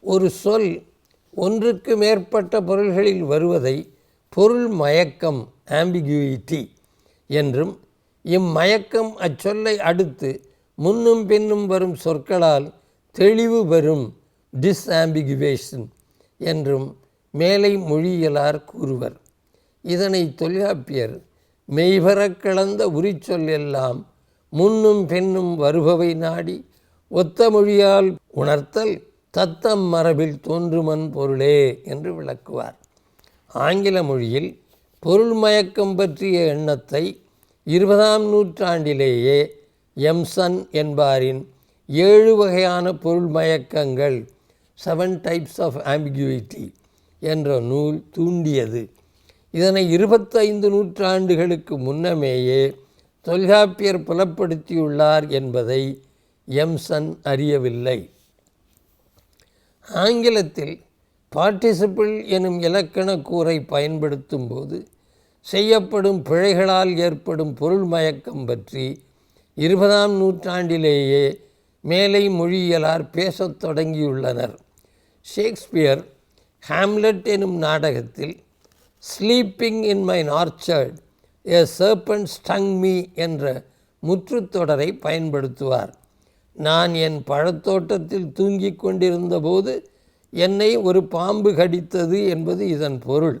ஒரு சொல் ஒன்றுக்கு மேற்பட்ட பொருள்களில் வருவதை பொருள் மயக்கம் ஆம்பிகுயிட்டி என்றும் இம்மயக்கம் அச்சொல்லை அடுத்து முன்னும் பின்னும் வரும் சொற்களால் தெளிவு பெறும் டிஸ்ஆம்பிகுவேஷன் என்றும் மேலை மொழியியலார் கூறுவர். இதனை தொல்காப்பியர் மெய்வரக் கலந்த உரிச்சொல் எல்லாம் முன்னும் பின்னும் வருபவை நாடி ஒத்த மொழியால் உணர்த்தல் தத்தம் மரபில் தோன்றுமன் பொருளே என்று விளக்குவார். ஆங்கில மொழியில் பொருள் மயக்கம் பற்றிய எண்ணத்தை இருபதாம் நூற்றாண்டிலேயே எம்சன் என்பாரின் ஏழு வகையான பொருள் மயக்கங்கள் செவன் டைப்ஸ் ஆஃப் ஆம்பிகுயிட்டி என்ற நூல் தூண்டியது. இதனை இருபத்தைந்து நூற்றாண்டுகளுக்கு முன்னமேயே தொல்காப்பியர் புலப்படுத்தியுள்ளார் என்பதை எம்சன் அறியவில்லை. ஆங்கிலத்தில் பார்ட்டிசிபிள் எனும் இலக்கணக்கூரை பயன்படுத்தும் போது செய்யப்படும் பிழைகளால் ஏற்படும் பொருள் மயக்கம் பற்றி இருபதாம் நூற்றாண்டிலேயே மேலை மொழியியலார் பேசத் தொடங்கியுள்ளனர். ஷேக்ஸ்பியர் ஹாம்லெட் எனும் நாடகத்தில் sleeping in my orchard a serpent stung me என்ற முற்றுத்தொடரை பயன்படுத்துவார். நான் என் பழத்தோட்டத்தில் தூங்கிக் கொண்டிருந்தபோது என்னை ஒரு பாம்பு கடித்தது என்பது இதன் பொருள்.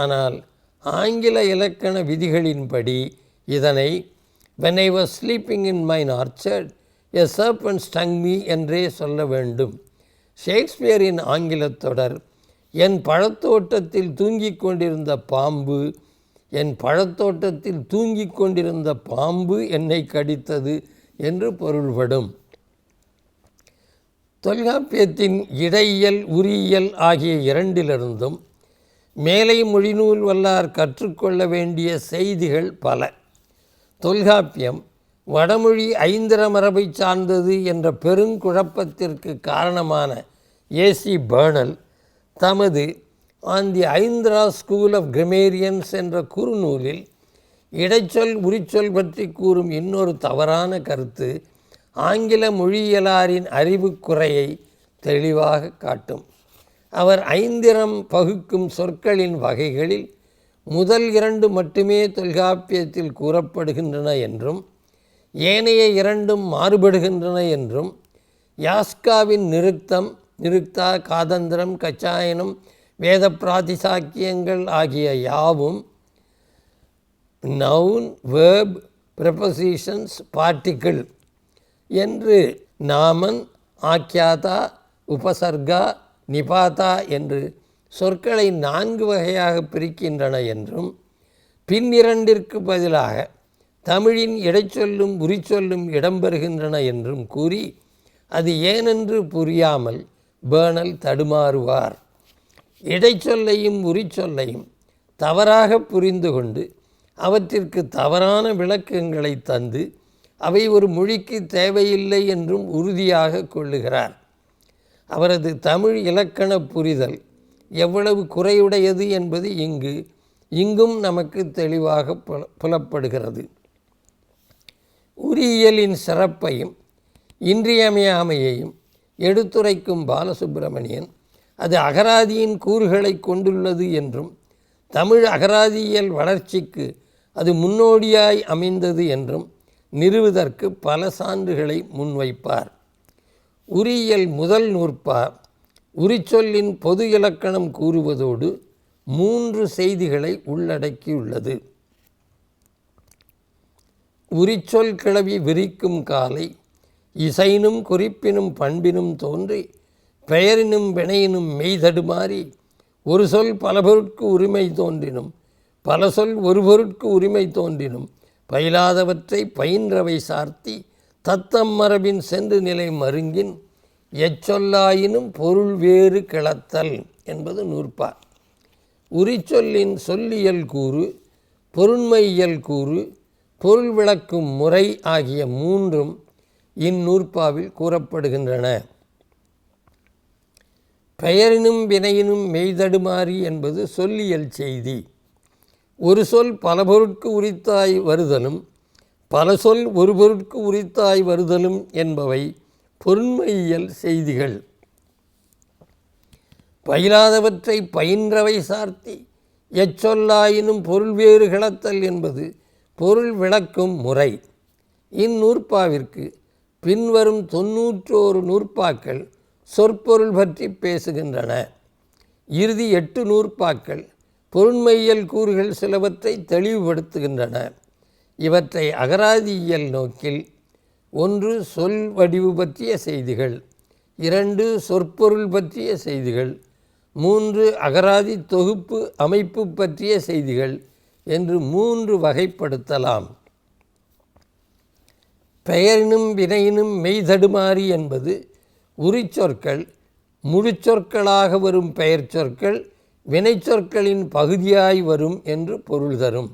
ஆனால் ஆங்கில இலக்கண விதிகளின்படி இதனை when I was sleeping in mine orchard a serpent stung me என்றே சொல்ல வேண்டும். ஷேக்ஸ்பியரின் ஆங்கிலத் தொடர் என் பழத்தோட்டத்தில் தூங்கிக் கொண்டிருந்த பாம்பு என் பழத்தோட்டத்தில் தூங்கிக் கொண்டிருந்த பாம்பு என்னை கடித்தது என்று பொருள்படும். தொல்காப்பியத்தின் இடையியல் உரியியல் ஆகிய இரண்டிலிருந்தும் மேலை மொழிநூல் வல்லார் கற்றுக்கொள்ள வேண்டிய செய்திகள் பல. தொல்காப்பியம் வடமொழி ஐந்திர மரபை சார்ந்தது என்ற பெருங்குழப்பத்திற்கு காரணமான ஏசி பேர்னல் தமது on the Aindra school of grammarians என்ற குறுநூலில் இடைச்சொல் உரிச்சொல் பற்றி கூறும் இன்னொரு தவறான கருத்து ஆங்கில மொழியியலாரின் அறிவுக்குறையை தெளிவாக காட்டும். அவர் ஐந்திரம் பகுக்கும் சொற்களின் வகைகளில் முதல் இரண்டு மட்டுமே தொல்காப்பியத்தில் கூறப்படுகின்றன என்றும் ஏனைய இரண்டும் மாறுபடுகின்றன என்றும் யாஸ்காவின் நிறுத்தம் நிறுத்தா காதந்திரம் கச்சாயனம் வேத பிராதிசாக்கியங்கள் ஆகிய யாவும் நவுன் வேர்ப் ப்ரெப்பசிஷன்ஸ் பார்ட்டிக்கிள் என்று நாமன் ஆக்கியாதா உபசர்கா நிபாதா என்று சொற்களை நான்கு வகையாக பிரிக்கின்றன என்றும் பின்னிரண்டிற்கு பதிலாக தமிழின் இடைச்சொல்லும் உரிச்சொல்லும் இடம்பெறுகின்றன என்றும் கூறி அது ஏனென்று புரியாமல் பேர்னல் தடுமாறுவார். இடைச்சொல்லையும் உரிச்சொல்லையும் தவறாக புரிந்து கொண்டு அவற்றிற்கு தவறான விளக்கங்களை தந்து அவை ஒரு மொழிக்கு தேவையில்லை என்றும் உறுதியாக கொள்ளுகிறார். அவரது தமிழ் இலக்கண புரிதல் எவ்வளவு குறையுடையது என்பது இங்கு இங்கும் நமக்கு தெளிவாக புல புலப்படுகிறது. உரியியலின் சிறப்பையும் இன்றியமையாமையையும் எடுத்துரைக்கும் பாலசுப்பிரமணியன் அது அகராதியின் கூறுகளை கொண்டுள்ளது என்றும் தமிழ் அகராதியியல் வளர்ச்சிக்கு அது முன்னோடியாய் அமைந்தது என்றும் நிறுவதற்கு பல சான்றுகளை முன்வைப்பார். உரியியல் முதல் நூற்பா உரிச்சொல்லின் பொது இலக்கணம் கூறுவதோடு மூன்று செய்திகளை உள்ளடக்கியுள்ளது. உரிச்சொல் கிளவி விரிக்கும் காலை இசைனும் குறிப்பினும் பண்பினும் தோன்றி பெயரினும் வினையினும் மெய்தடுமாறி ஒரு சொல் பல பொருட்கு உரிமை தோன்றினும் பல சொல் ஒரு பொருட்கு உரிமை தோன்றினும் பயிலாதவற்றை பயின்றவை சார்த்தி தத்தம் மரபின் சென்று நிலை மருங்கின் எச்சொல்லாயினும் பொருள் வேறு கிளத்தல் என்பது நூற்பா உரிச்சொல்லின் சொல்லியல் கூறு பொருண்மையியல் கூறு பொருள் விளக்கும் முறை ஆகிய மூன்றும் இந்நூற்பாவில் கூறப்படுகின்றன. பெயரினும் வினையினும் மெய்தடுமாறி என்பது சொல்லியல் செய்தி. ஒரு சொல் பல பொருட்கு உரித்தாய் வருதலும் பல சொல் ஒரு பொருட்கு உரித்தாய் வருதலும் என்பவை பொருண்மையியல் செய்திகள். பயிலாதவற்றை பயின்றவை சார்த்தி எச்சொல்லாயினும் பொருள் வேறு கிளத்தல் என்பது பொருள் விளக்கும் முறை. இந்நூற்பாவிற்கு பின்வரும் தொன்னூற்றோரு நூற்பாக்கள் சொற்பொருள் பற்றி பேசுகின்றன. இறுதி எட்டு நூற்பாக்கள் பொருண்மையியல் கூறுகள் சிலவற்றை தெளிவுபடுத்துகின்றன. இவற்றை அகராதியியல் நோக்கில் ஒன்று சொல் வடிவு பற்றிய செய்திகள் இரண்டு சொற்பொருள் பற்றிய செய்திகள் மூன்று அகராதி தொகுப்பு அமைப்பு பற்றிய செய்திகள் என்று மூன்று வகைப்படுத்தலாம். பெயரினும் வினையினும் மெய்தடுமாறி என்பது உரிச்சொற்கள் முழுச்சொற்களாக வரும் பெயர் சொற்கள் வினைச்சொற்களின் பகுதியாய் வரும் என்று பொருள் தரும்.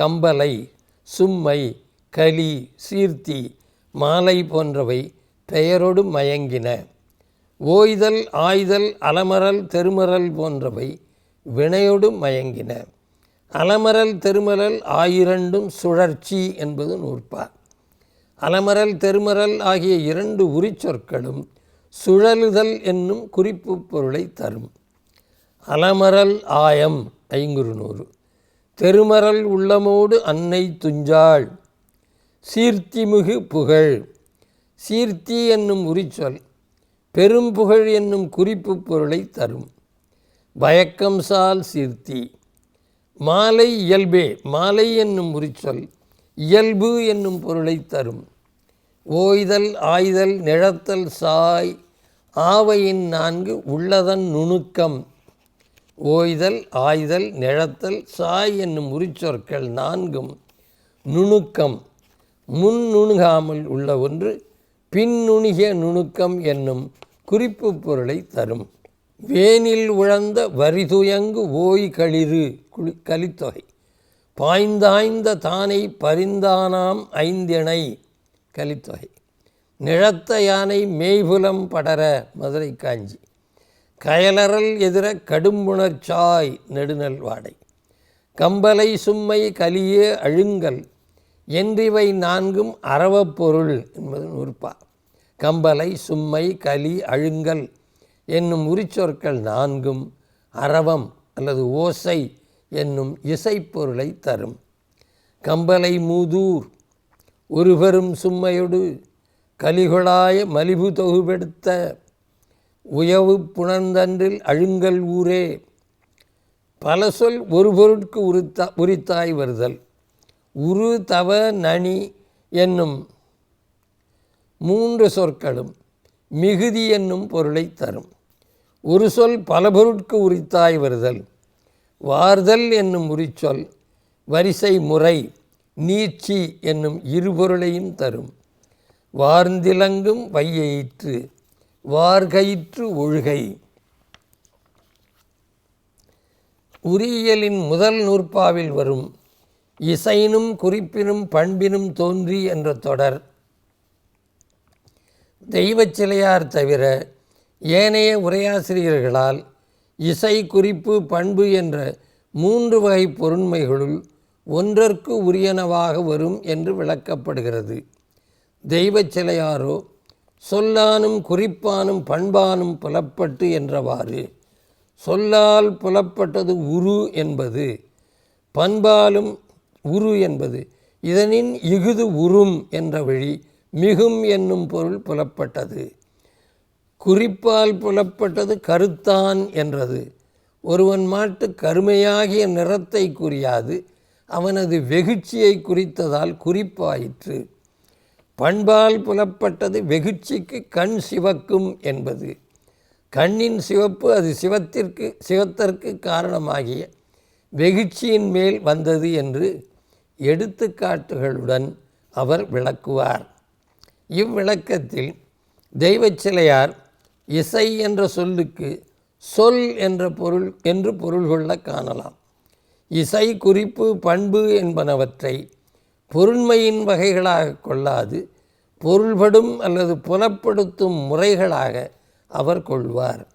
கம்பலை சும்மை கலி சீர்த்தி மாலை போன்றவை பெயரொடு மயங்கின. ஓய்தல் ஆய்தல் அலமரல் தெருமரல் போன்றவை வினையொடு மயங்கின. அலமரல் தெருமரல் ஆயிரண்டும் சுழற்சி என்பது நூற்பா அலமரல் தெருமரல் ஆகிய இரண்டு உரிச்சொற்களும் சுழலுதல் என்னும் குறிப்பு பொருளை தரும். அலமரல் ஆயம் ஐங்குறுநூறு. தெருமரல் உள்ளமோடு அன்னை துஞ்சாள். சீர்த்திமிகு புகழ். சீர்த்தி என்னும் உரிச்சொல் பெரும் புகழ் என்னும் குறிப்பு பொருளை தரும். பயக்கம் சால் சீர்த்தி. மாலை இயல்பே மாலை என்னும் உரிச்சொல் இயல்பு என்னும் பொருளை தரும். ஓய்தல் ஆய்தல் நிழத்தல் சாய் ஆவையின் நான்கு உள்ளதன் நுணுக்கம். ஓய்தல் ஆய்தல் நிழத்தல் சாய் என்னும் உரிச்சொற்கள் நான்கும் நுணுக்கம். முன் நுணுகாமல் உள்ள ஒன்று பின் நுணுகிய நுணுக்கம் என்னும் குறிப்பு பொருளை தரும். வேனில் உழந்த வரிதுயங்கு ஓய் களிறு குளி கலித்தொகை பாய்ந்தாய்ந்த தானை பரிந்தானாம் ஐந்திணை. கலித்தொகை. நிழத்த யானை மேய்புலம் படர மதுரை காஞ்சி. கயலறல் எதிர கடும்புணர்ச்சாய் நெடுநல் வாடை. கம்பலை சும்மை கலியே அழுங்கல். என்றிவை நான்கும் அறவப்பொருள் என்பது நூற்பா. கம்பலை சும்மை கலி அழுங்கல் என்னும் உரிச்சொற்கள் நான்கும் அரவம் அல்லது ஓசை என்னும் இசைப்பொருளை தரும். கம்பலை மூதூர் ஒருபெரும் சும்மையொடு கலிகொளாய மலிபு தொகுபெடுத்த உயவு புணர்ந்தன்றில் அழுங்கல் ஊரே. பல சொல் ஒரு பொருட்கு உரித்தா உரித்தாய் வருதல். உரு தவ நனி என்னும் மூன்று சொற்களும் மிகுதி என்னும் பொருளை தரும். ஒரு சொல் பல பொருட்கு உரித்தாய் வருதல். வார்தல் என்னும் உரிச்சொல் வரிசை முறை. நீட்சி என்னும் இருபொருளையும் தரும். வார்ந்திலங்கும் வையயிற்று வார்கயிற்று ஒழுகை உரியலின் முதல் நூற்பாவில் வரும் இசைனும் குறிப்பினும் பண்பினும் தோன்றி என்ற தொடர். தெய்வச் சிலையார் தவிர ஏனைய உரையாசிரியர்களால் இசை குறிப்பு பண்பு என்ற மூன்று வகை பொருண்மைகளுள் ஒன்றற்கு உரியனவாக வரும் என்று விளக்கப்படுகிறது. தெய்வச் சிலையாரோ சொல்லானும் குறிப்பானும் பண்பானும் புலப்பட்டு என்றவாறு சொல்லால் புலப்பட்டது உரு என்பது பண்பாலும் உரு என்பது இதனின் இகுது உரும் என்ற வழி மிகும் என்னும் பொருள் புலப்பட்டது. குறிப்பால் புலப்பட்டது கருத்தான் என்றது. ஒருவன் மாட்டு கருமையாகிய நிறத்தை குறியாது அவனது வெகுட்சியை குறித்ததால் குறிப்பாயிற்று. பண்பால் புலப்பட்டது வெகுட்சிக்கு கண் சிவக்கும் என்பது. கண்ணின் சிவப்பு அது சிவத்திற்கு சிவத்திற்கு காரணமாகிய வெகுட்சியின் மேல் வந்தது என்று எடுத்துக்காட்டுகளுடன் அவர் விளக்குவார். இவ்விளக்கத்தில் தெய்வச் சிலையார் இசை என்ற சொல்லுக்கு சொல் என்ற பொருள் என்று பொருள் கொள்ள காணலாம். இசை குறிப்பு பண்பு என்பனவற்றை பொருண்மையின் வகைகளாக கொள்ளாது பொருள்படும் அல்லது புலப்படுத்தும் முறைகளாக அவர் கொள்வார்.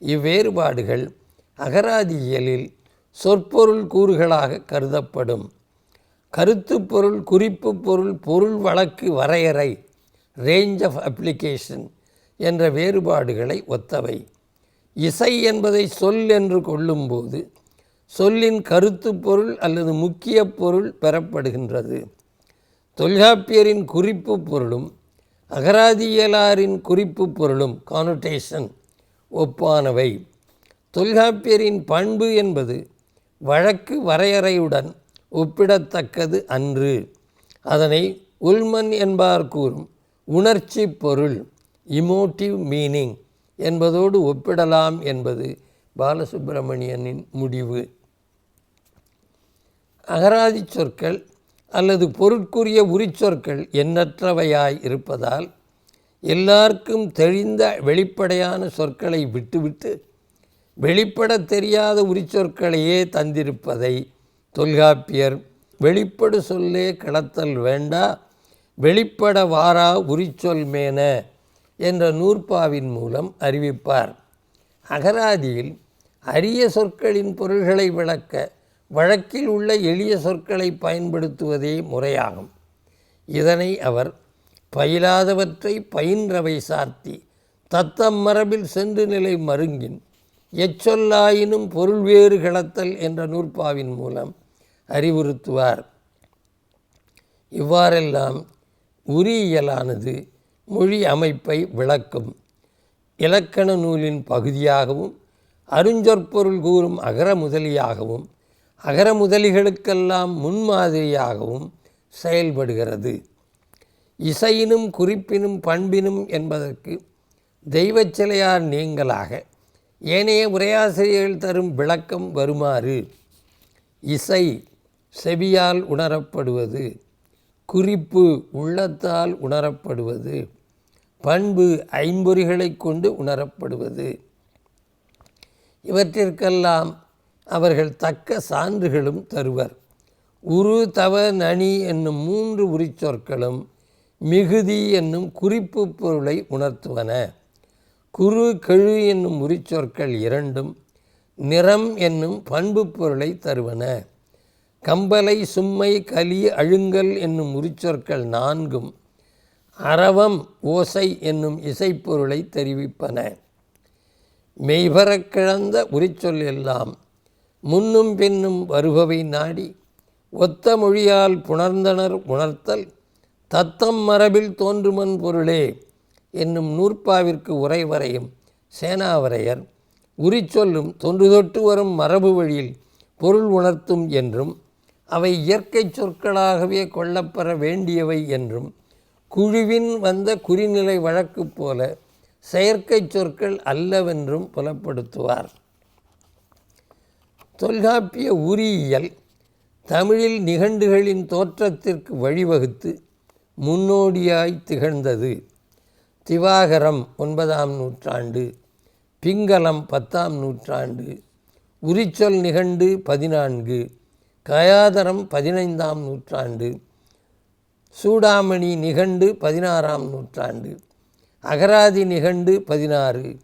இவ்வேறுபாடுகள் அகராதியியலில் சொற்பொருள் கூறுகளாக கருதப்படும். கருத்து பொருள் குறிப்பு பொருள் பொருள் வழக்கு வரையறை ரேஞ்ச் ஆஃப் அப்ளிகேஷன் என்ற வேறுபாடுகளை ஒத்தவை. இசை என்பதை சொல் என்று கொள்ளும்போது சொல்லின் கருத்து பொருள் அல்லது முக்கிய பொருள் பெறப்படுகின்றது. தொல்காப்பியரின் குறிப்பு பொருளும் அகராதியலாரின் குறிப்பு பொருளும் கானோட்டேஷன் ஒப்பானவை. தொல்காப்பியரின் பண்பு என்பது வழக்கு வரையறையுடன் ஒப்பிடத்தக்கது அன்று. அதனை உல்மன் என்பார் கூறும் உணர்ச்சி பொருள் இமோட்டிவ் மீனிங் என்பதோடு ஒப்பிடலாம் என்பது பாலசுப்பிரமணியனின் முடிவு. அகராதி சொற்கள் அல்லது பொருட்குரிய உரிச்சொற்கள் எண்ணற்றவையாய் இருப்பதால் எல்லாருக்கும் தெளிந்த வெளிப்படையான சொற்களை விட்டுவிட்டு வெளிப்பட தெரியாத உரிச்சொற்களையே தந்திருப்பதை தொல்காப்பியர் வெளிப்படு சொல்லே கடத்தல் வேண்டா வெளிப்பட வாரா உரிச்சொல் மேன என்ற நூற்பாவின் மூலம் அறிவிப்பார். அகராதியில் அரிய சொற்களின் பொருள்களை விளக்க வழக்கில் உள்ள எளிய சொற்களை பயன்படுத்துவதே முறையாகும். இதனை அவர் பயிலாதவற்றை பயின்றவை சார்த்தி தத்தம் மரபில் சென்று நிலை மருங்கின் எச்சொல்லாயினும் பொருள் வேறு கிளத்தல் என்ற நூற்பாவின் மூலம் அறிவுறுத்துவார். இவ்வாறெல்லாம் உரியியலானது மொழி அமைப்பை விளக்கும் இலக்கண நூலின் பகுதியாகவும் அருஞ்சொற்பொருள் கூறும் அகர முதலியாகவும் அகர முதலிகளுக்கெல்லாம் முன்மாதிரியாகவும் செயல்படுகிறது. இசையினும் குறிப்பினும் பண்பினும் என்பதற்கு தெய்வச் சிலையார் நீங்களாக ஏனைய உரையாசிரியர்கள் தரும் விளக்கம் வருமாறு இசை செவியால் உணரப்படுவது குறிப்பு உள்ளத்தால் உணரப்படுவது பண்பு ஐம்பொறிகளை கொண்டு உணரப்படுவது. இவற்றிற்கெல்லாம் அவர்கள் தக்க சான்றுகளும் தருவர். உரு தவ நனி என்னும் மூன்று உரிச்சொற்களும் மிகுதி என்னும் குறிப்பு பொருளை உணர்த்துவன. குறு கெழு என்னும் உரிச்சொற்கள் இரண்டும் நிறம் என்னும் பண்பு பொருளை தருவன. கம்பலை சும்மை கலி அழுங்கல் என்னும் உரிச்சொற்கள் நான்கும் அரவம் ஓசை என்னும் இசைப்பொருளை தெரிவிப்பன. மெய்பரக் கிழந்த உரிச்சொல் எல்லாம் முன்னும் பின்னும் வருபவை நாடி ஒத்த மொழியால் புணர்ந்தனர் உணர்த்தல் தத்தம் மரபில் தோன்றுமன் பொருளே என்னும் நூற்பாவிற்கு உரை வரையும் சேனாவரையர் உரிச்சொல்லும் தொன்று தொட்டு வரும் மரபு வழியில் பொருள் உணர்த்தும் என்றும் அவை இயற்கை சொற்களாகவே கொள்ளப்பெற வேண்டியவை என்றும் குழுவின் வந்த குறிநிலை வழக்கு போல செயற்கை சொற்கள் அல்லவென்றும் புலப்படுத்துவார். தொல்காப்பிய உரியியல் தமிழில் நிகண்டுகளின் தோற்றத்திற்கு வழிவகுத்து முன்னோடியாய் திகழ்ந்தது. திவாகரம் ஒன்பதாம் நூற்றாண்டு பிங்களம் பத்தாம் நூற்றாண்டு உரிச்சொல் நிகண்டு பதினான்கு கயாதரம் பதினைந்தாம் நூற்றாண்டு சூடாமணி நிகண்டு பதினாறாம் நூற்றாண்டு அகராதி நிகண்டு பதினாறு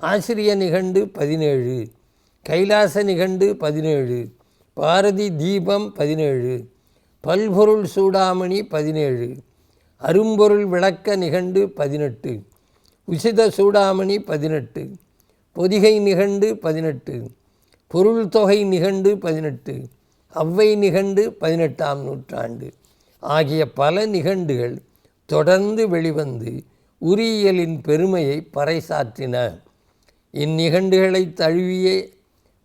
ஆசிரிய நிகண்டு பதினேழு கைலாச நிகண்டு பதினேழு பாரதி தீபம் பதினேழு பல்பொருள் சூடாமணி பதினேழு அரும்பொருள் விளக்க நிகண்டு பதினெட்டு உசித சூடாமணி பதினெட்டு பொதிகை நிகண்டு பதினெட்டு பொருள் தொகை நிகண்டு பதினெட்டு அவ்வை நிகண்டு பதினெட்டாம் நூற்றாண்டு ஆகிய பல நிகண்டுகள் தொடர்ந்து வெளிவந்து உரியியலின் பெருமையை பறைசாற்றின. இந்நிகண்டுகளை தழுவியே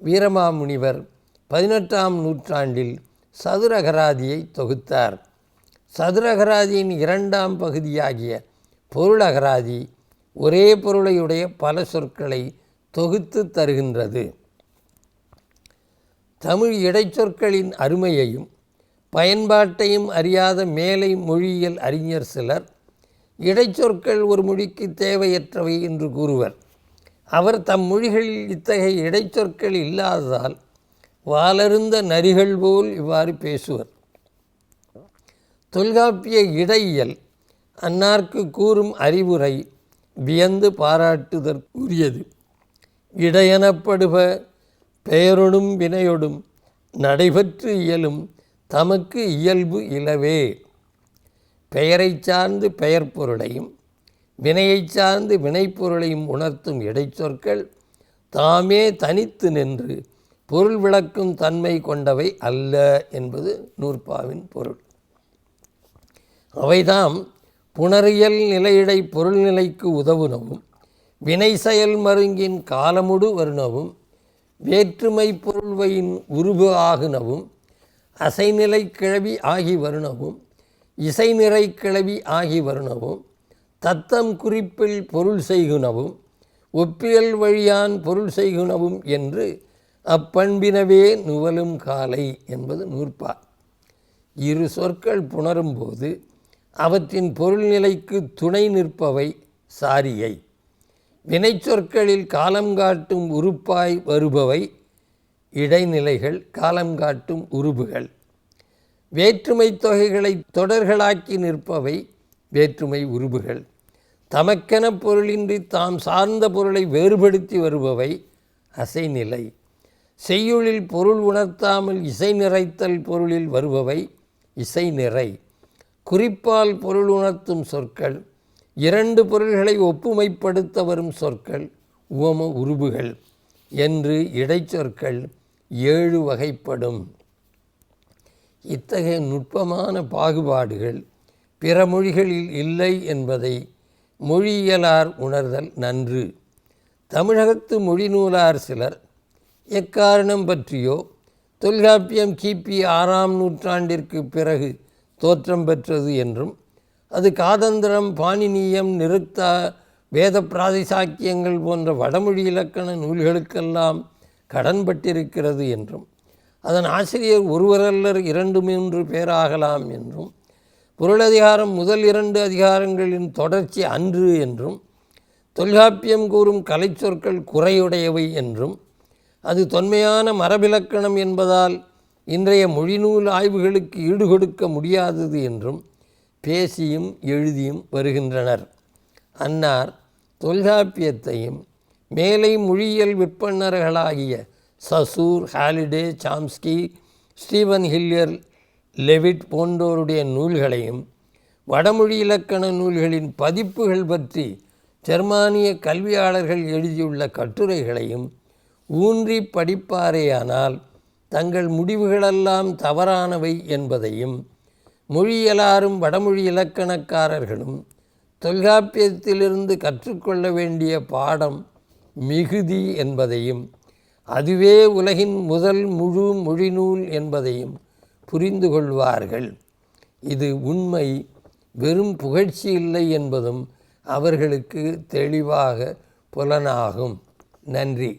வீரமாமுனிவர் பதினெட்டாம் நூற்றாண்டில் சதுரகராதியை தொகுத்தார். சதுரகராதியின் இரண்டாம் பகுதியாகிய பொருளகராதி ஒரே பொருளையுடைய பல சொற்களை தொகுத்து தருகின்றது. தமிழ் இடைச்சொற்களின் அருமையையும் பயன்பாட்டையும் அறியாத மேலை மொழியியல் அறிஞர் சிலர் இடைச்சொற்கள் ஒரு மொழிக்கு தேவையற்றவை என்று கூறுவர். அவர் தம் மொழிகளில் இத்தகைய இடைச்சொற்கள் இல்லாததால் வாலருந்த நரிகள் போல் இவ்வாறு பேசுவர். தொல்காப்பிய இடையியல் அன்னார்க்கு கூறும் அறிவுரை வியந்து பாராட்டுதற்குரியது. இடையெனப்படுப பெயரொடும் வினையொடும் நடைபெற்று இயலும் தமக்கு இயல்பு இலவே. பெயரைச் சார்ந்து பெயர் பொருளையும் வினையை சார்ந்து வினைப்பொருளையும் உணர்த்தும் இடைச்சொற்கள் தாமே தனித்து நின்று பொருள் விளக்கும் தன்மை கொண்டவை அல்ல என்பது நூற்பாவின் பொருள். அவைதாம் புணரியல் நிலையிடை பொருள்நிலைக்கு உதவுனவும் வினை செயல் மருங்கின் காலமுடு வருணவும் வேற்றுமை பொருள்வையின் உருவு ஆகுனவும் அசைநிலை கிழவி ஆகி வருணவும் இசைநிறை கிழவி ஆகி வருணவும் தத்தம் குறிப்பில் பொருள் செய்குணவும் ஒப்பியல் வழியான் பொருள் செய்குணவும் என்று அப்பண்பினவே நுவலும் காலை என்பது நூற்பா. இரு சொற்கள் புணரும்போது அவற்றின் பொருள்நிலைக்கு துணை நிற்பவை சாரியை. வினைச்சொற்களில் காலம் காட்டும் உறுப்பாய் வருபவை இடைநிலைகள் காலம் காட்டும் உருபுகள் வேற்றுமை தொகைகளை தொடர்களாக்கி நிற்பவை வேற்றுமை உருபுகள் தமக்கென பொருளின்றி தாம் சார்ந்த பொருளை வேறுபடுத்தி வருபவை அசைநிலை. செய்யுளில் பொருள் உணர்த்தாமல் இசை நிறைத்தல் பொருளில் வருபவை இசை நிறை. குறிப்பால் பொருள் உணர்த்தும் சொற்கள் இரண்டு பொருள்களை ஒப்புமைப்படுத்த வரும் சொற்கள் உவம உருபுகள் என்று இடைச்சொற்கள் ஏழு வகைப்படும். இத்தகைய நுட்பமான பாகுபாடுகள் பிற மொழிகளில் இல்லை என்பதை மொழியியலார் உணர்தல் நன்று. தமிழகத்து மொழி நூலார் சிலர் எக்காரணம் பற்றியோ தொல்காப்பியம் கிபி ஆறாம் நூற்றாண்டிற்கு பிறகு தோற்றம் பெற்றது என்றும் அது காதந்திரம் பாணினியம் நிறுத்தா வேத பிராதிசாக்கியங்கள் போன்ற வடமொழி இலக்கண நூல்களுக்கெல்லாம் கடன்பட்டிருக்கிறது என்றும் அதன் ஆசிரியர் ஒருவரல்லர் இரண்டு மூன்று பேராகலாம் என்றும் பொருளதிகாரம் முதல் இரண்டு அதிகாரங்களின் தொடர்ச்சி அன்று என்றும் தொல்காப்பியம் கூறும் கலைச்சொற்கள் குறையுடையவை என்றும் அது தொன்மையான மரபிலக்கணம் என்பதால் இன்றைய மொழிநூல் ஆய்வுகளுக்கு ஈடுகொடுக்க முடியாதது என்றும் பேசியும் எழுதியும் வருகின்றனர். அன்னார் தொல்காப்பியத்தையும் மேலை மொழியியல் விற்பனர்களாகிய Saussure Halliday Chomsky Steven Hillier Levitt போன்றோருடைய நூல்களையும் வடமொழி இலக்கண நூல்களின் பதிப்புகள் பற்றி ஜெர்மானிய கல்வியாளர்கள் எழுதியுள்ள கட்டுரைகளையும் ஊன்றி படிப்பாரேயானால் தங்கள் முடிவுகளெல்லாம் தவறானவை என்பதையும் மொழியலாரும் வடமொழி இலக்கணக்காரர்களும் தொல்காப்பியத்திலிருந்து கற்றுக்கொள்ள வேண்டிய பாடம் மிகுதி என்பதையும் அதுவே உலகின் முதல் முழு மொழிநூல் என்பதையும் புரிந்து கொள்வார்கள் இது உண்மை. வெறும் புகழ்ச்சி இல்லை என்பதும் அவர்களுக்கு தெளிவாக புலனாகும். நன்றி.